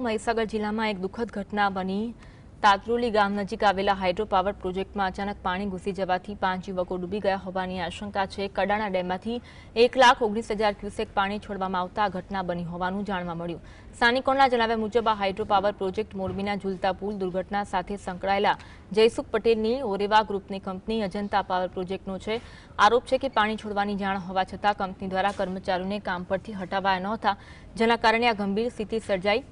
મહીસાગર જિલ્લામાં એક દુઃખદ ઘટના બની. તાતરોલી ગામ નજીક આવેલા હાઇડ્રો પાવર પ્રોજેક્ટમાં અચાનક પાણી ઘૂસી જવાથી પાંચ યુવકો ડૂબી ગયા હોવાની આશંકા છે. કડાણા ડેમમાંથી એક લાખ ઓગણીસ હજાર ક્યુસેક પાણી છોડવામાં આવતા ઘટના બની હોવાનું જાણવા મળ્યું. સ્થાનિકોના જણાવ્યા મુજબ, આ હાઇડ્રો પાવર પ્રોજેક્ટ મોરબીના ઝૂલતા પુલ દુર્ઘટના સાથે સંકળાયેલા જયસુખ પટેલની ઓરેવા ગ્રુપની કંપની અજંતા પાવર પ્રોજેક્ટનો છે. આરોપ છે કે પાણી છોડવાની જાણ હોવા છતાં કંપની દ્વારા કર્મચારીઓને કામ પરથી હટાવાયા નહોતા જેના કારણે આ ગંભીર સ્થિતિ સર્જાઈ.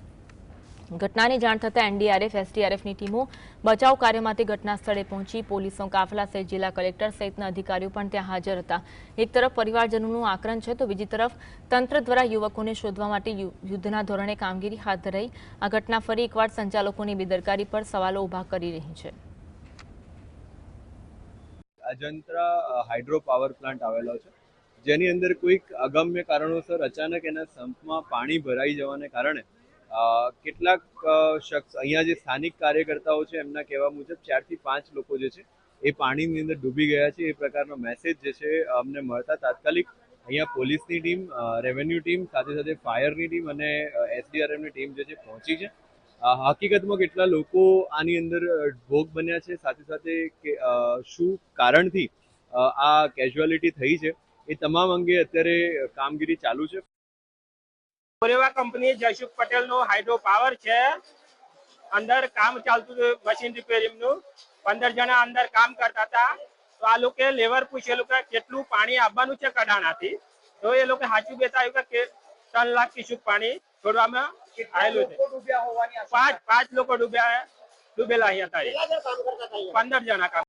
ઘટનાની જાણ થતાં એનડીઆરએફ, એસડીઆરએફની ટીમો બચાવ કાર્ય ઘટના સ્થળે પહોંચી પોલીસનો કાફલા સહિત જિલ્લા કલેક્ટર સહિતના અધિકારીઓ પણ ત્યાં હાજર હતા. એક તરફ પરિવારજનોનું આક્રંદ છે તો બીજી તરફ તંત્ર દ્વારા યુવકોને શોધવા માટે યુદ્ધના ધોરણે કામગીરી હાથ ધરાઈ આ ઘટના ફરી એકવાર સંચાલકોની બેદરકારી પર સવાલો ઊભા કરી રહી છે. અજંત્રા હાઇડ્રો પાવર પ્લાન્ટ આવેલો છે. જેની અંદર કોઈક અગમ્ય કારણોસર અચાનક એના સંપમાં પાણી ભરાઈ જવાને કારણે કેટલાક શખ્સ અહીંયા જે સ્થાનિક કાર્યકર્તાઓ છે, એમના કહેવા મુજબ ચારથી પાંચ લોકો જે છે, એ પાણીની અંદર ડૂબી ગયા છે. એ પ્રકારનો મેસેજ જે છે, અમને મળતા તાત્કાલિક અહીંયા પોલીસની ટીમ રેવન્યુ ટીમ, સાથે સાથે ફાયરની ટીમ અને એસડીઆરએફની ટીમ જે છે, પહોંચી છે. હકીકતમાં કેટલા લોકો આની અંદર ભોગ બન્યા છે, સાથે સાથે કે શું કારણથી આ કેઝ્યુઆલિટી થઈ છે, એ તમામ અંગે અત્યારે કામગીરી ચાલુ છે. કોરેવા કંપની જયસુખ પટેલનું હાઇડ્રો પાવર છે. અંદર કામ ચાલતું હતું મશીન રિપેરિંગનું. પંદર જણા અંદર કામ કરતા હતા. તો આ લોકો લેવર પૂછેલું કે કેટલું પાણી આવવાનું છે કડાણાથી તો એ લોકો સાચું બેતાવ્યું કે કે ત્રણ લાખ કિશુક પાણી છોડવામાં આવેલું છે? પાંચ પાંચ લોકો ડૂબ્યા ડૂબેલા અહીંયા તારી. પંદર જણા કામ